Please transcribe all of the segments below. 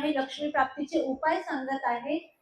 आणि लक्ष्मी प्राप्तीचे उपाय सांगत आहे.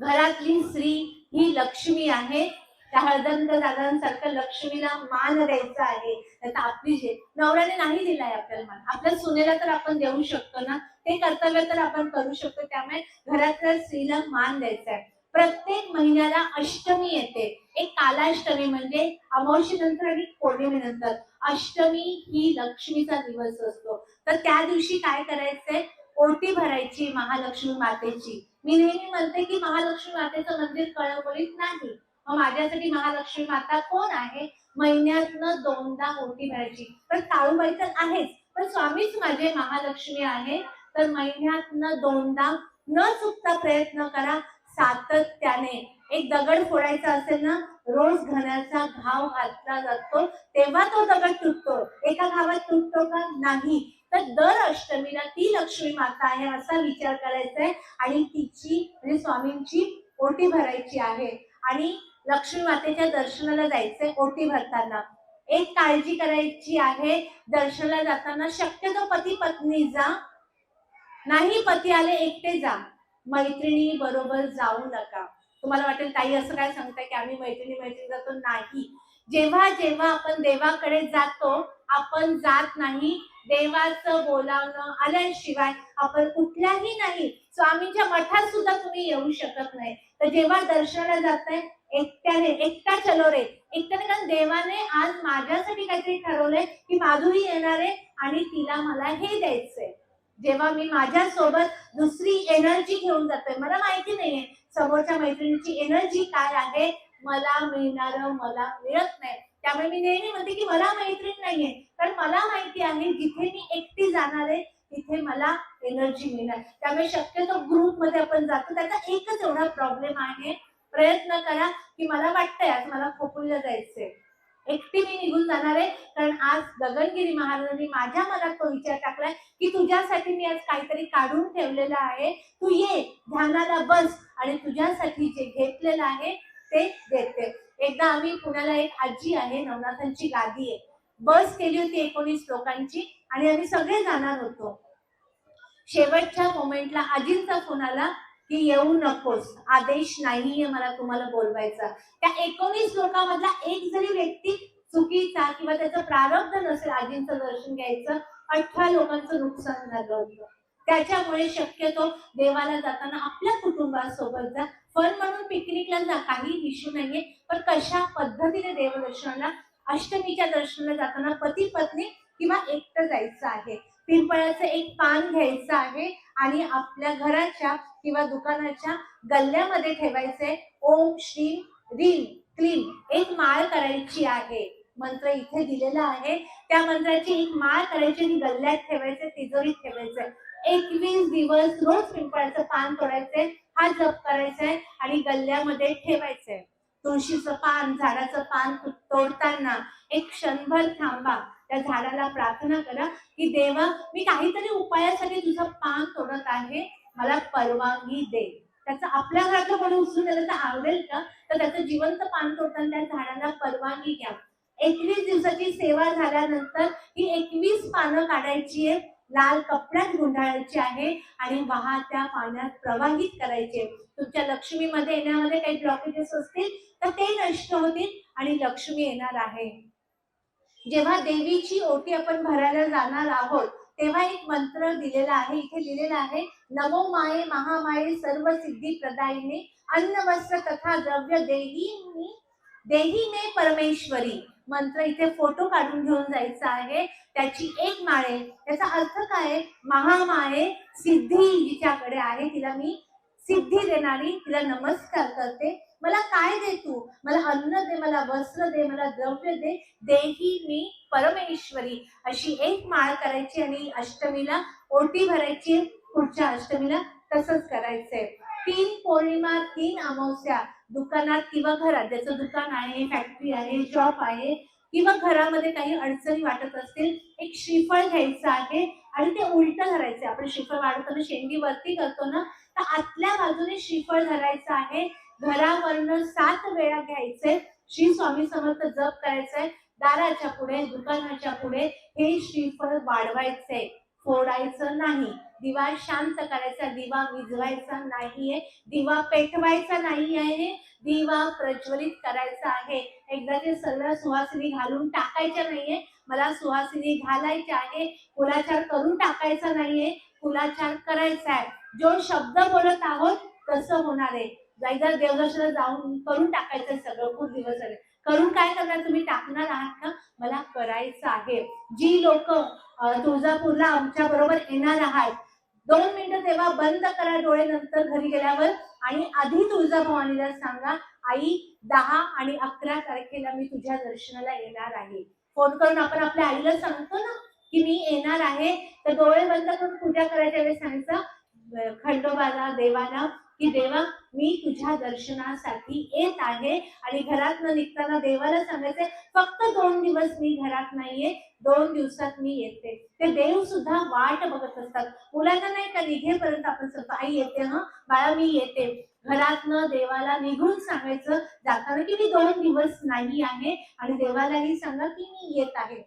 घरातली स्त्री ही लक्ष्मी आहे. त्या हळदंत दादांसारखं लक्ष्मीला मान द्यायचा आहे. त्याचा आपली जे नवऱ्याने नाही दिलाय आपल्याला मान. आपल्या सुनेला तर आपण देऊ शकतो ना? ते कर्तव्य तर आपण करू शकतो. त्यामुळे घरातल्या स्त्रीला मान द्यायचा आहे. प्रत्येक महिन्याला अष्टमी येते. एक कालाष्टमी म्हणजे अमावशीनंतर आणि पौर्णिमेनंतर अष्टमी ही लक्ष्मीचा दिवस असतो. तर त्या दिवशी काय करायचंय? ओटी भरायची महालक्ष्मी मातेची. मी नेहमी म्हणते की महालक्ष्मी मातेचं मंदिर कळवळीत नाही. मग माझ्यासाठी महालक्ष्मी माता कोण आहे? महिन्यातनं दोनदा ओटी भरायची. तर काळूबाई तर आहेच. पण स्वामीच माझे महालक्ष्मी आहे. तर महिन्यातनं दोनदा न चुकता प्रयत्न करा सातत्याने. एक दगड फोडायचा असेल ना रोज घराचा घाव घातला जातो तेव्हा तो दगड तुटतो. एका घावात तुटतो का? नाही. तर दर अष्टमीला ती लक्ष्मी माता आहे असा विचार करायचा आहे आणि तिची म्हणजे स्वामींची ओटी भरायची आहे. आणि लक्ष्मी मातेच्या दर्शनाला जायचंय ओटी भरताना. एक काळजी करायची आहे दर्शनाला जाताना शक्यतो पती पत्नी जा. नाही पती आले एकटे जा. मैत्रिणी बरोबर जाऊ नका. तुम्हाला वाटेल ताई असं काय सांगताय की आम्ही मैत्रिणी मैत्रिणी जातो? नाही. जेव्हा जेव्हा आपण देवाकडे जातो आपण जात नाही. देवाचं बोलावणं आल्याशिवाय आपण कुठल्याही नाही. स्वामींच्या मठात सुद्धा तुम्ही येऊ शकत नाही. तर जेव्हा दर्शनाला जाताय एकट्याने एकटा चलो रे. एकट्याने कारण देवाने आज माझ्यासाठी काहीतरी ठरवलंय की माधुरी येणार आहे आणि तिला मला हे द्यायचंय. जेव्हा मी माझ्या सोबत दुसरी एनर्जी घेऊन जातोय मला माहिती नाहीये समोरच्या मैत्रिणीची एनर्जी काय आहे मला मिळणार मला मिळत नाही. त्यामुळे मी नेहमी म्हणते की मला मैत्रीण नाहीये. कारण मला माहिती आहे जिथे मी एकटी जाणार आहे तिथे मला एनर्जी मिळणार. त्यामुळे शक्यतो ग्रुपमध्ये आपण जातो. त्याचा एकच एवढा प्रॉब्लेम आहे. प्रयत्न करा की मला वाटतंय आज मला खोपुलीला जायचंय. एकटी मी निघून जाणार आहे. कारण आज गगनगिरी महाराजांनी माझ्या मनात तो विचार टाकलाय की तुझ्यासाठी मी आज काहीतरी काढून ठेवलेलं आहे. तू ये ध्यानाला बस आणि तुझ्यासाठी जे घेतलेलं आहे ते देते. एकदा आम्ही पुण्याला एक आजी आहे नवनाथांची गादी आहे. बस केली होती एकोणीस लोकांची आणि आम्ही सगळे जाणार होतो. शेवटच्या मोमेंटला आजींचा फोन आला की येऊ नकोस आदेश नाहीये मला तुम्हाला बोलवायचा. त्या एकोणीस लोकांमधला एक जरी व्यक्ती चुकीचा किंवा त्याचं प्रारब्ध नसेल आजींचं दर्शन घ्यायचं अठरा लोकांचं नुकसान झालं होतं. त्याच्यामुळे शक्यतो देवाला जाताना आपल्या कुटुंबासोबत जा. फन म्हणून पिकनिकला जा काही इश्यू नाहीये. पण कशा पद्धतीने देवदर्शनाला अष्टमीच्या दर्शनाला जाताना पती पत्नी किंवा एकटं जायचं आहे? पिंपळाचं एक पान घ्यायचं आहे आणि आपल्या घराच्या किंवा दुकानाच्या गल्ल्यामध्ये ठेवायचंय. ओम श्री रीम क्लीम एक माळ करायची आहे. मंत्र इथे दिलेला आहे. त्या मंत्राची एक माळ करायची आणि गल्ल्यात ठेवायचं तिजोरीत ठेवायचंय. एकवीस दिवस रोज पिंपळाचं पान तोडायचंय हा जप करायचाय आणि गल्ल्यामध्ये ठेवायचंय. तुळशीचं पान झाडाचं पान तोडताना एक क्षणभर थांबा. त्या झाडाला प्रार्थना करा की देवा मी काहीतरी उपायासाठी तुझं पान तोडत आहे. मला परवानगी दे. त्याचं आपल्या घरातलं कोणी उचलून त्याला तर आवडेल का? तर त्याचं जिवंत पान तोडताना त्या झाडाला परवानगी घ्या. एकवीस दिवसाची सेवा झाल्यानंतर ही एकवीस पानं काढायची आहे लाल कपड्यात गुंडाळायचे आहे आणि वाहत्या पाण्यात प्रवाहित करायचे. तुमच्या लक्ष्मीमध्ये येण्यामध्ये काही ब्लॉकेजेस असतील तर ते नष्ट होतील आणि लक्ष्मी येणार आहे. जेव्हा देवीची ओटी आपण भरायला जाणार आहोत तेव्हा एक मंत्र दिलेला आहे. इथे लिहिलेला आहे नमो माये महामाये सर्व सिद्धी प्रदायिने अन्न वस्त्र तथा द्रव्य देही देही मे परमेश्वरी. मंत्र इथे फोटो काढून घेऊन जायचा आहे. त्याची एक माळे त्याचा अर्थ काय आहे? महामाये सिद्धी जिच्याकडे आहे. तिला मी सिद्धी देणारी तिला नमस्कार करते. मला काय दे तू? मला अन्न दे मला वस्त्र दे मला द्रव्य दे. देही मी परमेश्वरी. अशी एक माळ करायची आणि अष्टमीला ओटी भरायची. पुढच्या अष्टमीला तसंच करायचंय. तीन पौर्णिमा तीन अमावस्या. दुकानात किंवा घरात. ज्याचं दुकान आहे फॅक्टरी आहे शॉप आहे किंवा घरामध्ये काही अडचणी वाटत असतील एक श्रीफळ घ्यायचं आहे आणि ते उलट धरायचं आपण श्रीफळ वाढवताना शेंडी वरती करतो ना तर आतल्या बाजूने श्रीफळ धरायचं आहे. घरावरनं सात वेळा घ्यायचंय. श्री स्वामी समर्थ जप करायचंय. दाराच्या पुढे दुकानाच्या पुढे हे श्रीफळ वाढवायचंय. फोडायचं नाही. दिवा शांत करायचा दिवा विझवायचा नाहीये दिवा पेटवायचा नाही आहे दिवा प्रज्वलित करायचा आहे. एकदा ते सर्व सुहासिनी घालून टाकायच्या नाहीये. मला सुहासिनी घालायची आहे कुलाचार करून टाकायचा नाहीये कुलाचार करायचा आहे. जो शब्द बोलत आहोत तसं होणार आहे. एकदा देवदर्शनाला जाऊन करून टाकायचं सगळं खूप दिवस झाले. करून काय करणार? तुम्ही टाकणार आहात का? मला करायचं आहे. जी लोक तुळजापूरला आमच्या बरोबर येणार आहात दोन मिनिटं तेव्हा बंद करा डोळे नंतर घरी गेल्यावर. आणि आधी तुळजाभवानीला सांगा आई दहा आणि अकरा तारखेला मी तुझ्या दर्शनाला येणार आहे. फोन करून आपण आपल्या आईला सांगतो ना की मी येणार आहे. तर डोळे बंद करून पूजा करायच्या वेळेस सांगायचं खंडोबाला देवाला की देवा मी तुझ्या दर्शनासाठी येत आहे आणि घरातनं निघताना देवाला सांगायचंय फक्त दोन दिवस मी घरात नाहीये दोन दिवसात मी येते. ते देव सुद्धा वाट बघत असतात. मुलांना नाही का निघेपर्यंत आपण सांगतो आई येते हा? बाळा मी येते. घरातनं देवाला निघून सांगायचं जाताना की मी दोन दिवस नाही आहे आणि देवालाही सांगा की मी येत आहे.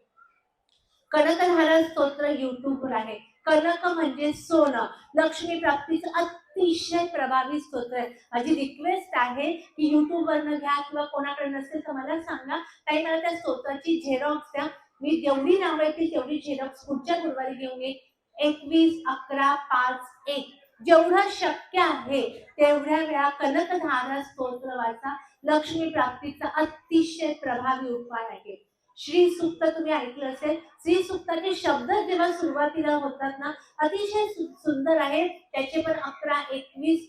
कनकधारा स्तोत्र युट्यूबवर आहे. कनक म्हणजे सोनं. लक्ष्मी प्राप्तीचं अतिशय प्रभावी स्तोत्र आहे. माझी रिक्वेस्ट आहे की युट्यूबवरनं घ्या किंवा कोणाकडे नसेल तर मला सांगा. काही मला त्या स्तोत्राची झेरॉक्स द्या. मी जेवढी नावं येतील तेवढी झेरॉक्स पुढच्या गुरुवारी घेऊन येईल एकवीस अकरा पाच एक. जेवढं शक्य आहे तेवढ्या वेळा कनकधारा स्तोत्र वाचा. लक्ष्मी प्राप्तीचा अतिशय प्रभावी उपाय आहे. श्री सुक्त तुम्ही ऐकलं असेल. श्री सुक्ताचे शब्द जेव्हा सुरुवातीला होतात ना अतिशय सुंदर आहे. त्याचे पण अकरा एकवीस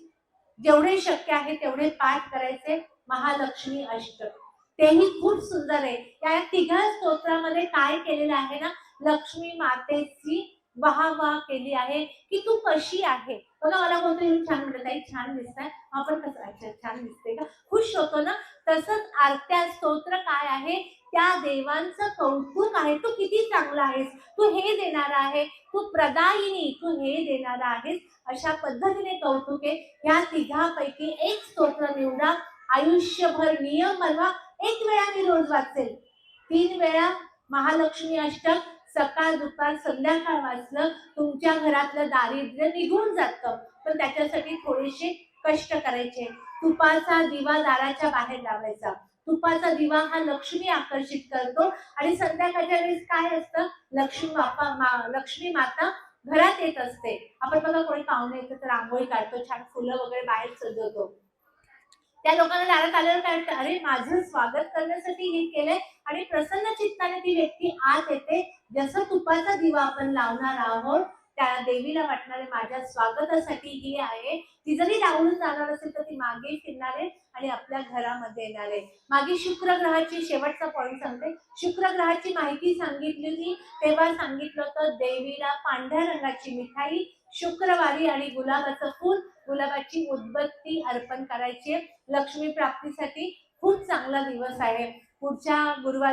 जेवढे शक्य आहे तेवढे पाठ करायचे. महालक्ष्मी अष्टक तेही खूप सुंदर आहे. त्या तिघा स्तोत्रामध्ये काय केलेलं आहे ना लक्ष्मी मातेची वाह वाह केली आहे की तू कशी आहे? बघा मला कोणतं येऊन छान म्हणत आहे. छान दिसताय. आपण कसं अच्छा छान दिसते का? खुश होतो ना? तसंच आरत्या स्तोत्र काय आहे? त्या देवांचं कौतुक आहे. तू किती चांगला आहेस. तू हे देणार आहे. तू प्रदायिनी. तू हे देणार आहेस. अशा पद्धतीने कौतुक आहे. ह्या तिघापैकी एक स्तोत्र निवडा. आयुष्यभर नियम बनवा. एक वेळा मी रोज वाचेल. तीन वेळा महालक्ष्मी अष्टक. सकाळ दुपार संध्याकाळ वाचलं. तुमच्या घरातलं दारिद्र्य निघून जातं. पण त्याच्यासाठी थोडेसे कष्ट करायचे. तुपाचा दिवा दाराच्या बाहेर लावायचा. तुपाचा दिवा हा लक्ष्मी आकर्षित करतो. आणि संध्याकाळच्या वेळेस काय असतं? लक्ष्मी बापा मा, लक्ष्मी माता घरात येत असते. आपण बघा कोणी पाहुणे येतं तर रांगोळी काढतो छान फुलं वगैरे बाहेर सजवतो. त्या लोकांना दारात आल्यावर काय वाटतं? अरे माझं स्वागत करण्यासाठी हे केलंय. आणि प्रसन्न चित्ताने ती व्यक्ती आत येते. जसं तुपाचा दिवा आपण लावणार आहोत त्या देवीला वाटणारे माझ्या स्वागतासाठी ही आहे. ती जरी लावून जाणार असेल तर ती मागे फिरणार आहे आणि आपल्या घरामध्ये येणार. आहे मागे शुक्र ग्रहाची शेवटचा पॉईंट सांगते. शुक्र ग्रहाची माहिती सांगितली होती तेव्हा सांगितलं होतं देवीला पांढऱ्या रंगाची मिठाई शुक्रवारी आणि गुलाबाचं फूल गुलाबाची उदबत्ती अर्पण करायची लक्ष्मी प्राप्तीसाठी खूप चांगला दिवस आहे. पुढच्या गुरुवार